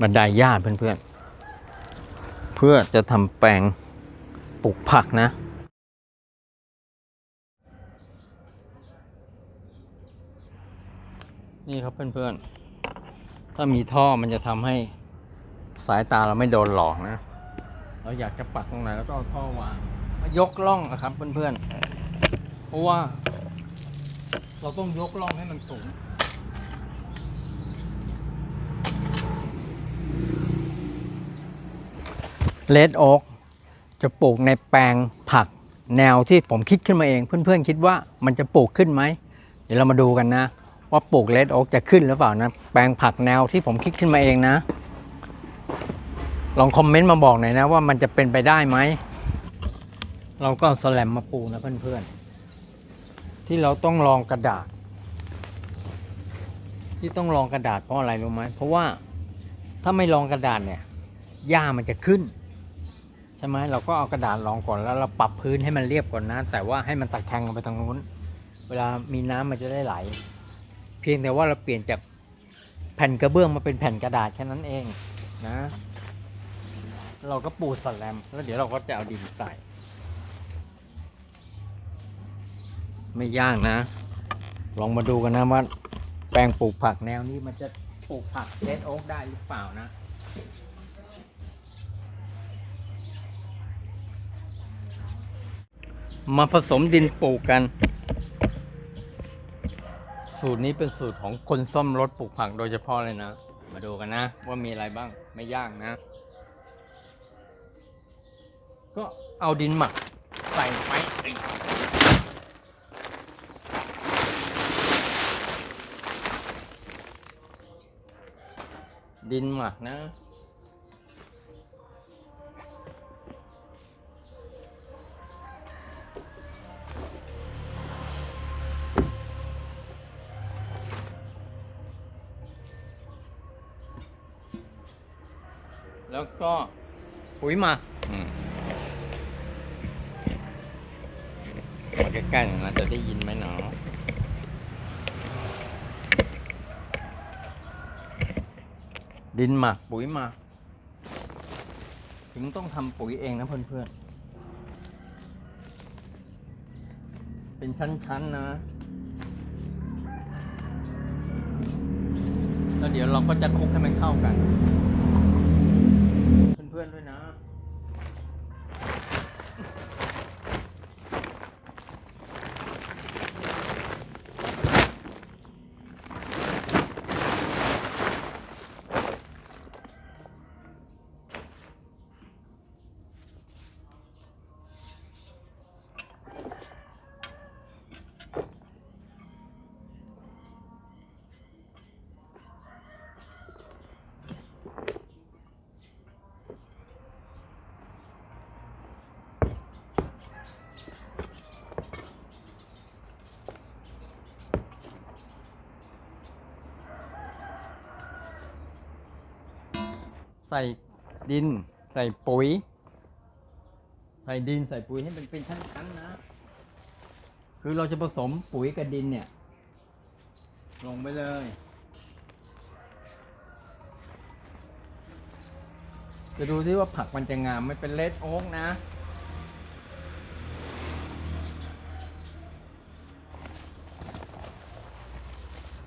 บันไดหญ้าเพื่อนๆเพื่อจะทำแปลงปลูกผักนะ นี่ครับเพื่อนๆถ้ามีท่อมันจะทำให้สายตาเราไม่โดนหลอกนะ เราอยากจะปักตรงไหนแล้วก็เอาท่อวางยกล่องนะครับเพื่อนๆเพราะว่า เราต้องยกล่องให้มันสูง เลดโอ๊กจะปลูกในแปลงผักแนวที่ผมคิดขึ้นมาเอง เพื่อนๆคิดว่ามันจะปลูกขึ้นไหมเดี๋ยวเรามาดูกันนะ ว่าปลูกเลดโอ๊กจะขึ้นหรือเปล่านะ แปลงผักแนวที่ผมคิดขึ้นมาเองนะ ลองคอมเมนต์มาบอกหน่อยนะว่ามันจะเป็นไปได้ไหมเราก็สแลมมาปูนะเพื่อนๆ ที่เราต้องลองกระดาษ ที่ต้องลองกระดาษเพราะอะไรรู้ไหมเพราะว่าถ้าไม่ลองกระดาษเนี่ยหญ้ามันจะขึ้น ใช่ไหมเราก็เอากระดาษรองก่อนแล้วเราปรับพื้นให้มันเรียบก่อนนะ แต่ว่าให้มันตะแคงลงไปทางนู้น เวลามีน้ำมันจะได้ไหล เพียงแต่ว่าเราเปลี่ยนจากแผ่นกระเบื้องมาเป็นแผ่นกระดาษแค่นั้นเองนะ เราก็ปูสแลมแล้วเดี๋ยวเราก็จะเอาดินใส่ ไม่ยากนะ ลองมาดูกันนะว่าแปลงปลูกผักแนวนี้มันจะปลูกผักเลดโอ๊กได้หรือเปล่านะ มาผสมดินปลูกกัน สูตรนี้เป็นสูตรของคนซ่อมรถปลูกผักโดยเฉพาะเลยนะ มาดูกันนะ ว่ามีอะไรบ้างไม่ยากนะ ก็เอาดินหมักใส่ไปดินหมักนะ ปุ๋ยหมักอืมมาใกล้ๆหน่อยนะจะได้ยินไหมหนอดินหมักปุ๋ยหมักถึงต้องทำปุ๋ยเองนะเพื่อนๆ เป็นชั้นๆนะ แล้วเดี๋ยวเราก็จะคลุกให้มันเข้ากัน เพื่อนๆด้วยนะ ใส่ดิน ใส่ปุ๋ย ใส่ดินใส่ปุ๋ยให้มันเป็นชั้นๆนะ คือเราจะผสมปุ๋ยกับดินเนี่ย ลงไปเลยจะดูที่ว่าผักมันจะงามไม่เป็นเลดโอ๊กนะ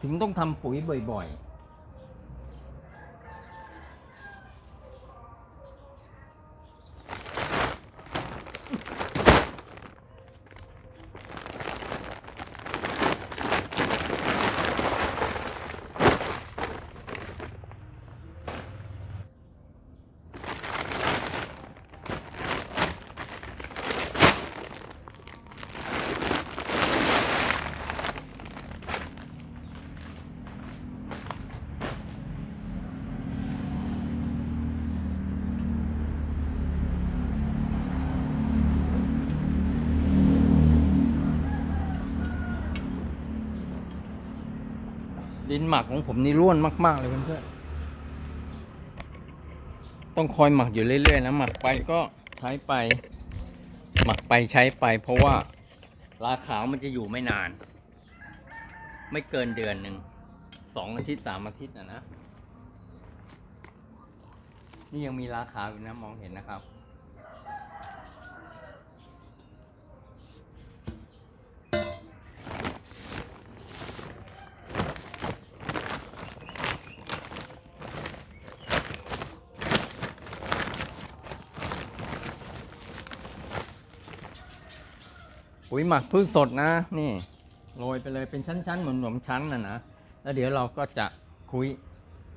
ถึงต้องทำปุ๋ยบ่อยๆ ดินหมักของผมนี่ร่วนมาก ๆ เลยเพื่อนๆต้องคอยหมักอยู่เรื่อยๆนะหมักไปก็ใช้ไป หมักไปใช้ไป เพราะว่าราขาวมันจะอยู่ไม่นาน ไม่เกินเดือนหนึ่งสองอาทิตย์สามอาทิตย์นะนะ นี่ยังมีราคาวอยู่นะมองเห็นนะครับ ปุ๋ยหมักพืชสดนะ นี่โรยไปเลยเป็นชั้นๆเหมือนขนมชั้นน่ะนะแล้วเดี๋ยวเราก็จะคุย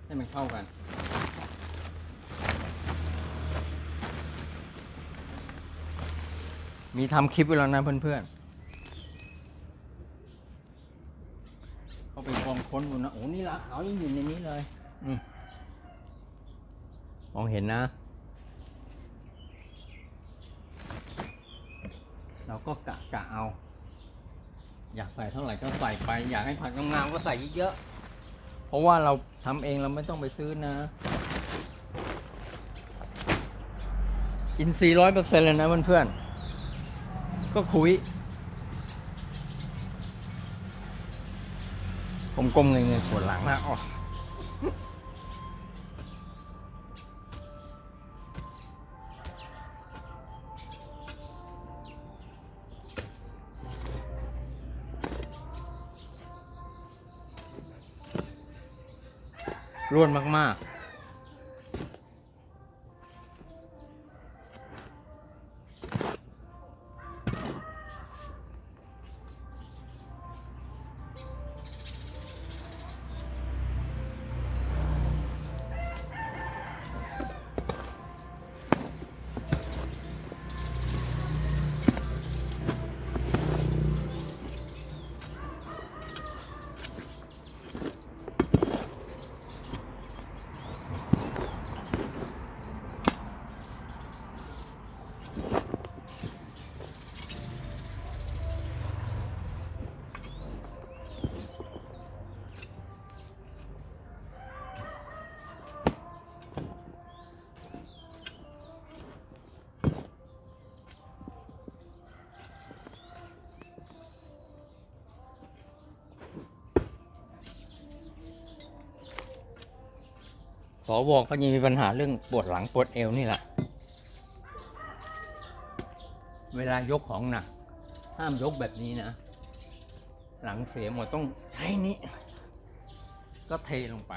ให้มันเข้ากันมีทำคลิปไว้แล้วนะเพื่อนๆ เขาไปกองค้นดูนะ โอ้ นี่ราขาวยังอยู่ในนี้เลย มองเห็นนะ เราก็กะกะเอา อยากใส่เท่าไหร่ก็ใส่ไป อยากให้ผักงามๆก็ใส่เยอะๆเพราะว่าเราทำเองเราไม่ต้องไปซื้อนะ อินทรีร้อยเปอร์เซ็นต์เลยนะเพื่อนๆก็คุยกลมๆเงยๆปวดหลังนะอ๋อ ร่วนมากๆ สวก็ยังมีปัญหาเรื่องปวดหลังปวดเอวนี่แหละ เวลายกของหนัก ห้ามยกแบบนี้นะ หลังเสียหมดต้องใช้นี้ ก็เทลงไป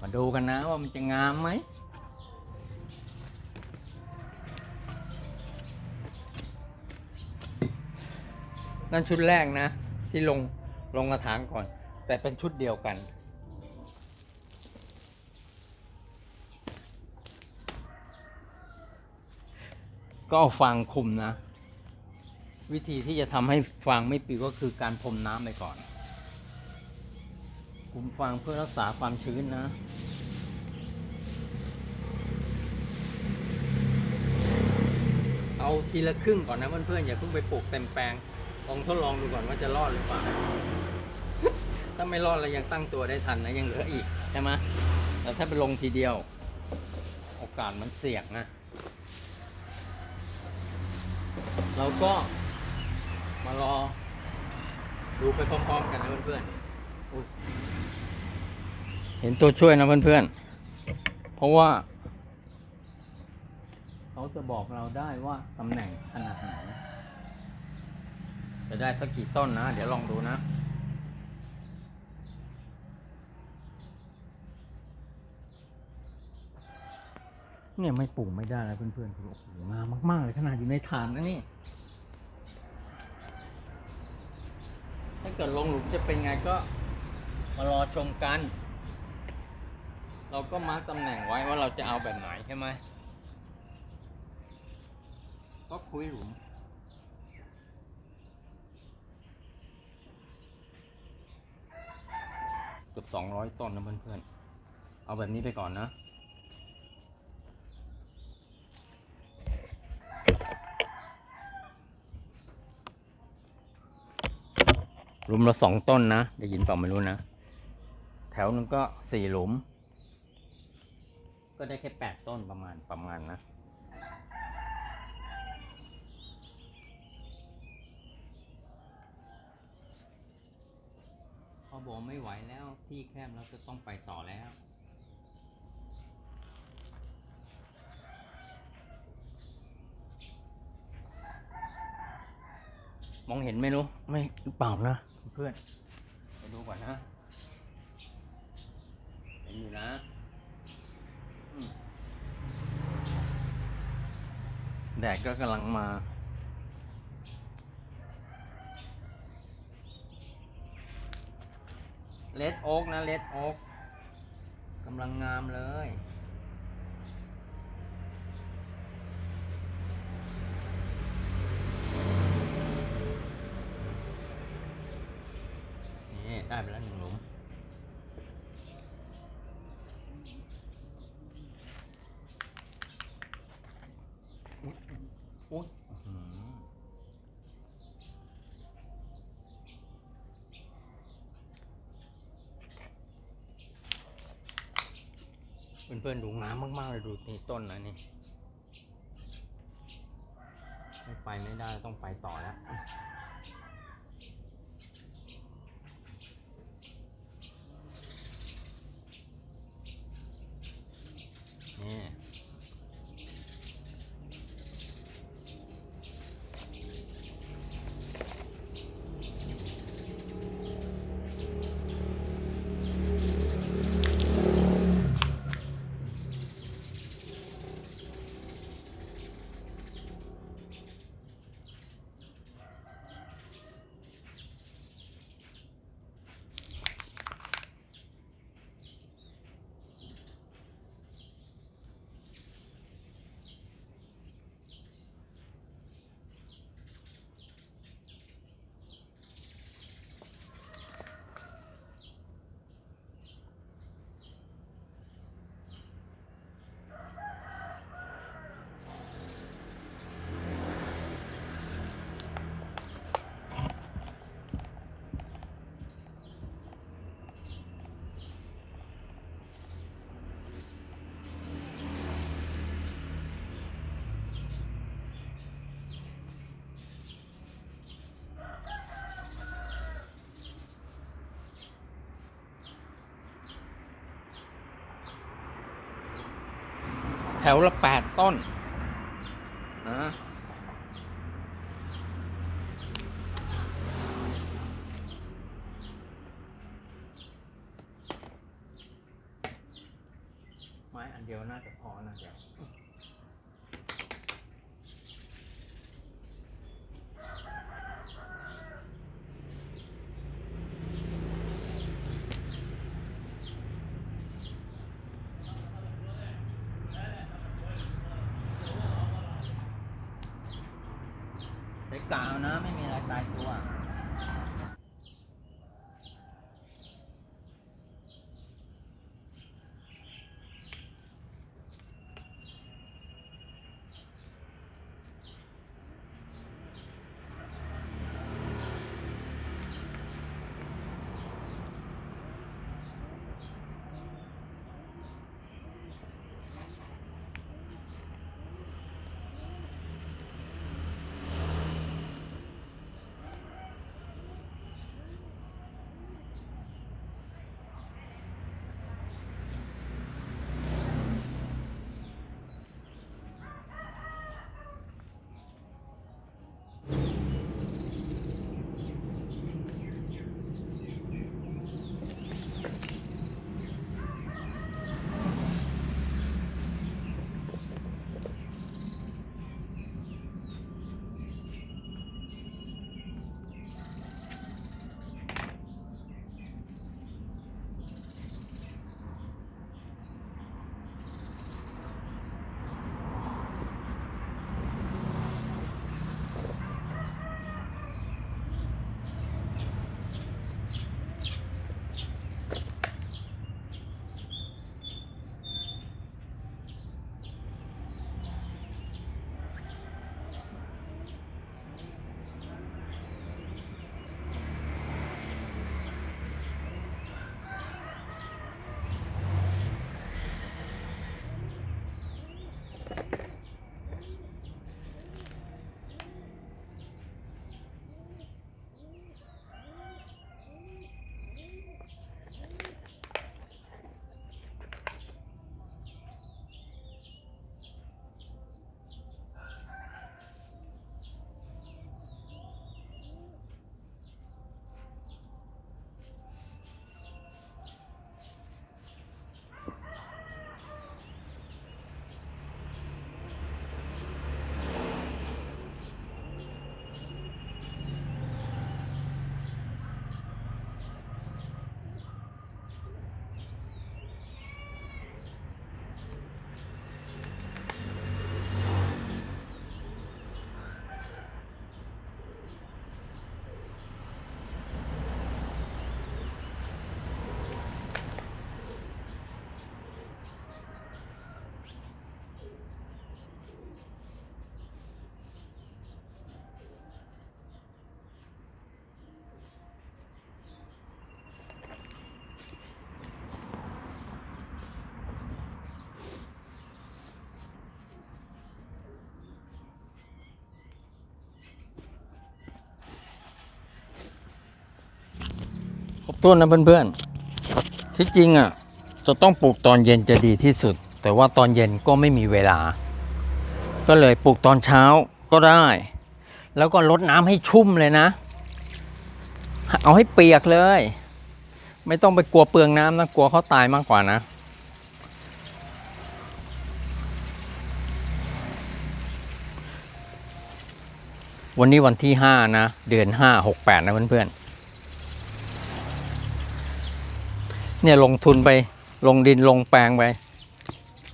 มาดูกันนะว่ามันจะงามไหมนั่นชุดแรกนะ ที่ลง ลงกระถางก่อน แต่เป็นชุดเดียวกัน ก็เอาฟางคุมนะ วิธีที่จะทำให้ฟางไม่ปิวก็คือการพรมน้ำไปก่อน คุมฟางเพื่อรักษาความชื้นนะเอาทีละครึ่งก่อนนะเพื่อนๆอย่าเพิ่งไปปลูกเต็มแปลง ลองทดลองดูก่อนว่าจะรอดหรือเปล่า ถ้าไม่รอดเรายังตั้งตัวได้ทันนะยังเหลืออีกใช่ไหมแต่ถ้าไปลงทีเดียว โอกาสมันเสี่ยงนะ เราก็มารอ ดูไปพร้อมๆกันนะเพื่อนๆ เห็นตัวช่วยนะเพื่อนๆ เพราะว่า เขาจะบอกเราได้ว่าตำแหน่งขนาดไหน จะได้สักกี่ต้นนะ เดี๋ยวลองดูนะ เนี่ยไม่ปลูกไม่ได้แล้วเพื่อนๆคือโอ้โหงามมากๆเลยขนาดอยู่ในฐานนะนี่ ถ้าเกิดลงหลุมจะเป็นไงก็มารอชมกัน เราก็มาร์กตำแหน่งไว้ว่าเราจะเอาแบบไหนใช่ไหมก็คุยหลุม เกือบสองร้อยต้นนะเพื่อนๆ เอาแบบนี้ไปก่อนนะ หลุมละสองต้นนะ ได้ยินเปล่าไม่รู้นะ แถวนึงก็สี่หลุม ก็ได้แค่แปดต้นประมาณประมาณนะ บอกไม่ไหวแล้วที่แคบเราจะต้องไปต่อแล้วมองเห็นไหมรู้ไม่หรือเปล่านะเพื่อนไปดูก่อนนะเห็นอยู่นะอืมแดดก็กำลังมา เลดโอ๊กนะเลดโอ๊กกำลังงามเลย นี่ ได้ไปแล้วหนึ่งหลุมอุ๊ยอุ๊ยอื้อหือ เพื่อนๆดูงามมากๆเลยดูนี่ต้นนะนี่ไม่ไปไม่ได้ต้องไปต่อแล้ว นี่ แถวละแปดต้นนะไม้อันเดียวน่าจะพอนะเดี๋ยว ไป บถ้วนนะเพื่อนๆ ที่จริงอะ จะต้องปลูกตอนเย็นจะดีที่สุด แต่ว่าตอนเย็นก็ไม่มีเวลา ก็เลยปลูกตอนเช้าก็ได้ แล้วก็ลดน้ำให้ชุ่มเลยนะ เอาให้เปียกเลย ไม่ต้องไปกลัวเปลืองน้ำนะกลัวเขาตายมากกว่านะวันนี้วันที่ห้านะ เดือนห้าหกแปดนะเพื่อนๆ เนี่ยลงทุนไปลงดินลงแปลงไป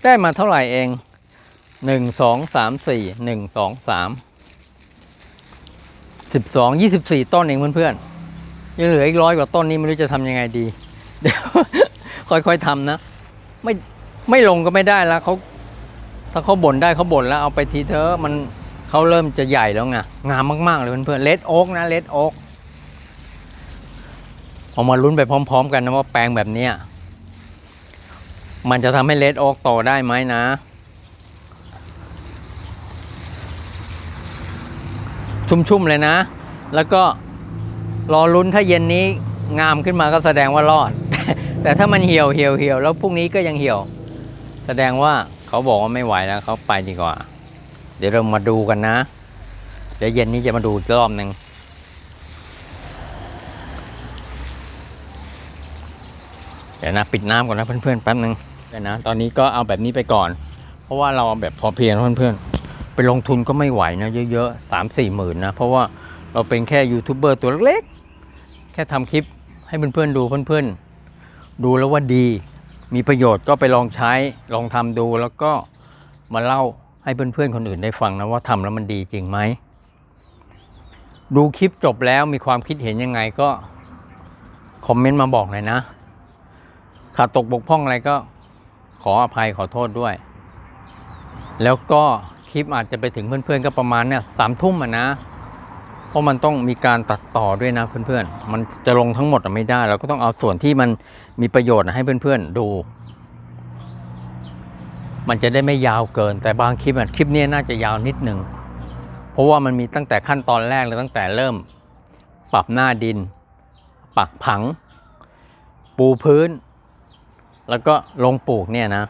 ได้มาเท่าไหร่เองหนึ่งสองสามสี่หนึ่งสองสามสิบสองยี่สิบสี่ต้นเองเพื่อนๆยังเหลืออีกร้อยกว่าต้นนี้ไม่รู้จะทำยังไงดี เดี๋ยวค่อยๆทำนะ ไม่ไม่ลงก็ไม่ได้แล้วเขาถ้าเขาบ่นได้เขาบ่นแล้วเอาไปทีเถอะมันเขาเริ่มจะใหญ่แล้วไงงามมากๆเลยเพื่อนๆเลดโอ๊กนะเลดโอ๊ก เอามาลุ้นไปพร้อม ๆ กันนะว่าแปลงแบบเนี้ยมันจะทำให้เลดโอ๊กโตได้ไหมนะ ชุ่มๆเลยนะ แล้วก็รอลุ้นถ้าเย็นนี้งามขึ้นมาก็แสดงว่ารอด แต่ถ้ามันเหี่ยวเหี่ยวเหี่ยวแล้วพรุ่งนี้ก็ยังเหี่ยว แสดงว่าเขาบอกว่าไม่ไหวแล้วเขาไปดีกว่า เดี๋ยวเรามาดูกันนะ เดี๋ยวเย็นนี้จะมาดูอีกรอบหนึ่ง ดี๋ยวนะปิดน้ำก่อนนะเพื่อนๆแป๊บหนึ่งเดี๋ยวนะตอนนี้ก็เอาแบบนี้ไปก่อน เพราะว่าเราเอาแบบพอเพียงเพื่อนๆไปลงทุนก็ไม่ไหวนะเยอะๆสามสี่หมื่นนะเพราะว่าเราเป็นแค่ยูทูบเบอร์ตัวเล็กๆแค่ทำคลิปให้เพื่อนๆดูเพื่อนๆดูแล้วว่าดี มีประโยชน์ก็ไปลองใช้ลองทำดูแล้วก็มาเล่าให้เพื่อนๆคนอื่นได้ฟังนะว่าทำแล้วมันดีจริงไหมดูคลิปจบแล้วมีความคิดเห็นยังไงก็คอมเมนต์มาบอกหน่อยนะ ขาดตกบกพร่องอะไรก็ขออภัยขอโทษด้วย แล้วก็คลิปอาจจะไปถึงเพื่อนๆ ก็ประมาณเนี่ยสามทุ่มอะนะ เพราะมันต้องมีการตัดต่อด้วยนะเพื่อนๆ มันจะลงทั้งหมดไม่ได้เราก็ต้องเอาส่วนที่มันมีประโยชน์ให้เพื่อนๆดู มันจะได้ไม่ยาวเกิน แต่บางคลิปอะคลิปนี้น่าจะยาวนิดหนึ่งเพราะว่ามันมีตั้งแต่ขั้นตอนแรกเลยตั้งแต่เริ่ม ปรับหน้าดิน ปักผัง ปูพื้น แล้วก็ลงปลูกเนี่ยนะ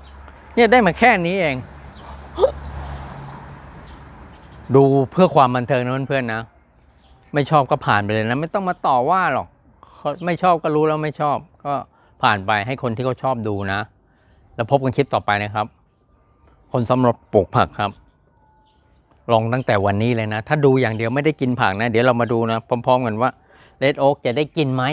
เนี่ยได้มาแค่นี้เอง ดูเพื่อความบันเทิงนะเพื่อนๆนะ ไม่ชอบก็ผ่านไปเลยนะ ไม่ต้องมาต่อว่าหรอกไม่ชอบก็รู้แล้วไม่ชอบ ก็ผ่านไปให้คนที่เขาชอบดูนะ แล้วพบกันคลิปต่อไปนะครับ คนสำหรับปลูกผักครับ ลองตั้งแต่วันนี้เลยนะ ถ้าดูอย่างเดียวไม่ได้กินผักนะ เดี๋ยวเรามาดูนะ พร้อม ๆ กันว่าเลดโอ๊กจะได้กินไหม